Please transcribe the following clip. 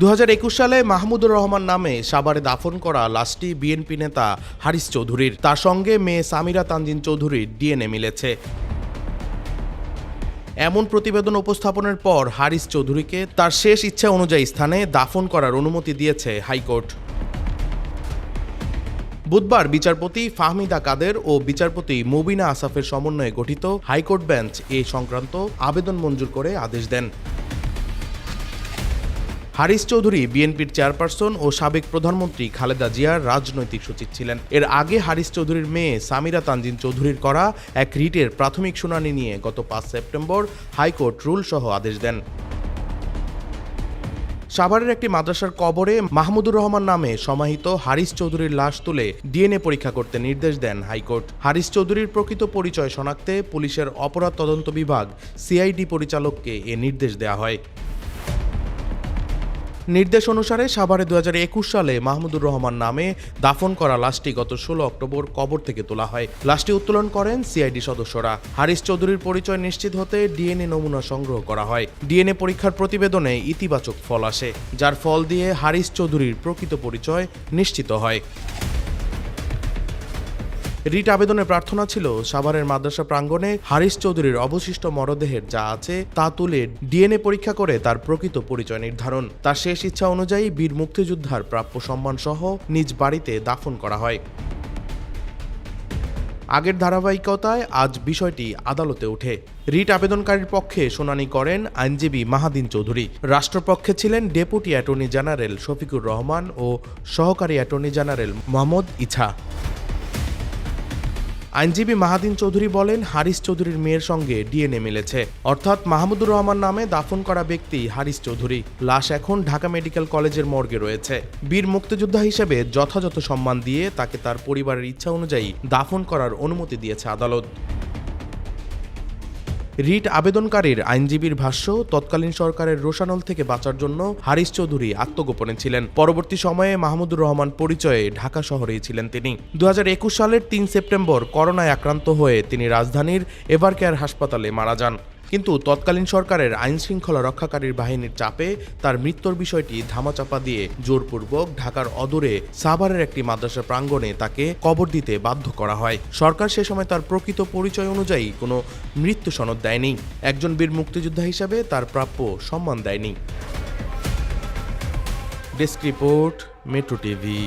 দু হাজার একুশ সালে মাহমুদুর রহমান নামে সাভারে দাফন করা লাশটি বিএনপি নেতা হারিস চৌধুরীর। তার সঙ্গে মেয়ে সামিরা তানজিন চৌধুরীর ডিএনএ মিলেছে। এমন প্রতিবেদন উপস্থাপনের পর হারিস চৌধুরীকে তার শেষ ইচ্ছা অনুযায়ী স্থানে দাফন করার অনুমতি দিয়েছে হাইকোর্ট। বুধবার বিচারপতি ফাহমিদা কাদের ও বিচারপতি মুবিনা আসাফের সমন্বয়ে গঠিত হাইকোর্ট বেঞ্চ এ সংক্রান্ত আবেদন মঞ্জুর করে আদেশ দেন। হারিস চৌধুরী, বিএনপির চেয়ারপারসন ও সাবেক প্রধানমন্ত্রী খালেদা জিয়ার রাজনৈতিক সচিব ছিলেন। এর আগে হারিস চৌধুরীর মেয়ে সামিরা তানজিন চৌধুরীর করা এক রিটের প্রাথমিক শুনানি নিয়ে গত পাঁচ সেপ্টেম্বর হাইকোর্ট রুল সহ আদেশ দেন। সাভারের একটি মাদ্রাসার কবরে মাহমুদুর রহমান নামে সমাহিত হারিস চৌধুরীর লাশ তুলে ডিএনএ পরীক্ষা করতে নির্দেশ দেন হাইকোর্ট। হারিস চৌধুরীর প্রকৃত পরিচয় শনাক্তে পুলিশের অপরাধ তদন্ত বিভাগ সিআইডি পরিচালককে এ নির্দেশ দেওয়া হয়। নির্দেশ অনুসারে সাভারে দু হাজার একুশ সালে মাহমুদুর রহমান নামে দাফন করা লাশটি গত ষোলো অক্টোবর কবর থেকে তোলা হয়। লাশটি উত্তোলন করেন সিআইডি সদস্যরা। হারিস চৌধুরীর পরিচয় নিশ্চিত হতে ডিএনএ নমুনা সংগ্রহ করা হয়। ডিএনএ পরীক্ষার প্রতিবেদনে ইতিবাচক ফল আসে, যার ফল দিয়ে হারিস চৌধুরীর প্রকৃত পরিচয় নিশ্চিত হয়। রিট আবেদনের প্রার্থনা ছিল, সাভারের মাদ্রাসা প্রাঙ্গণে হারিস চৌধুরীর অবশিষ্ট মরদেহের যা আছে তা তুলে ডিএনএ পরীক্ষা করে তার প্রকৃত পরিচয় নির্ধারণ। তার শেষ ইচ্ছা অনুযায়ী বীর মুক্তিযোদ্ধার প্রাপ্য সম্মান সহ নিজ বাড়িতে দাফন করা হয়। আগের ধারাবাহিকতায় আজ বিষয়টি আদালতে ওঠে। রিট আবেদনকারীর পক্ষে শুনানি করেন আইনজীবী মাহাদিন চৌধুরী। রাষ্ট্রপক্ষে ছিলেন deputy attorney general Shafiqur Rahman ও সহকারী অ্যাটর্নি জেনারেল মোহাম্মদ ইছা। আইনজীবী মাহাদিন চৌধুরী বলেন, হারিস চৌধুরীর মেয়ের সঙ্গে ডিএনএ মিলেছে। অর্থাৎ মাহমুদুর রহমান নামে দাফন করা ব্যক্তি হারিস চৌধুরী। লাশ এখন ঢাকা মেডিকেল কলেজের মর্গে রয়েছে। বীর মুক্তিযোদ্ধা হিসেবে যথাযথ সম্মান দিয়ে তাকে তার পরিবারের ইচ্ছা অনুযায়ী দাফন করার অনুমতি দিয়েছে আদালত। রিট আবেদনকারীর আইনজীবীর ভাষ্য, তৎকালীন সরকারের রোশানল থেকে বাঁচার জন্য হারিস চৌধুরী আত্মগোপনে ছিলেন। পরবর্তী সময়ে মাহমুদুর রহমান পরিচয়ে ঢাকা শহরেই ছিলেন তিনি। দু হাজার একুশ সালের তিন সেপ্টেম্বর করোনায় আক্রান্ত হয়ে তিনি রাজধানীর এভারকেয়ার হাসপাতালে মারা যান। কিন্তু তৎকালীন সরকারের আইন শৃঙ্খলা রক্ষাকারীর বাহিনীর চাপে তার মৃত্যুর বিষয়টি ধামাচাপা দিয়ে জোরপূর্বক ঢাকার অদূরে সাভারের একটি মাদ্রাসা প্রাঙ্গণে তাকে কবর দিতে বাধ্য করা হয়। সরকার সে সময় তার প্রকৃত পরিচয় অনুযায়ী কোনো মৃত্যু সনদ দেয়নি। একজন বীর মুক্তিযোদ্ধা হিসাবে তার প্রাপ্য সম্মান দেয়নি। Desk report, metro TV.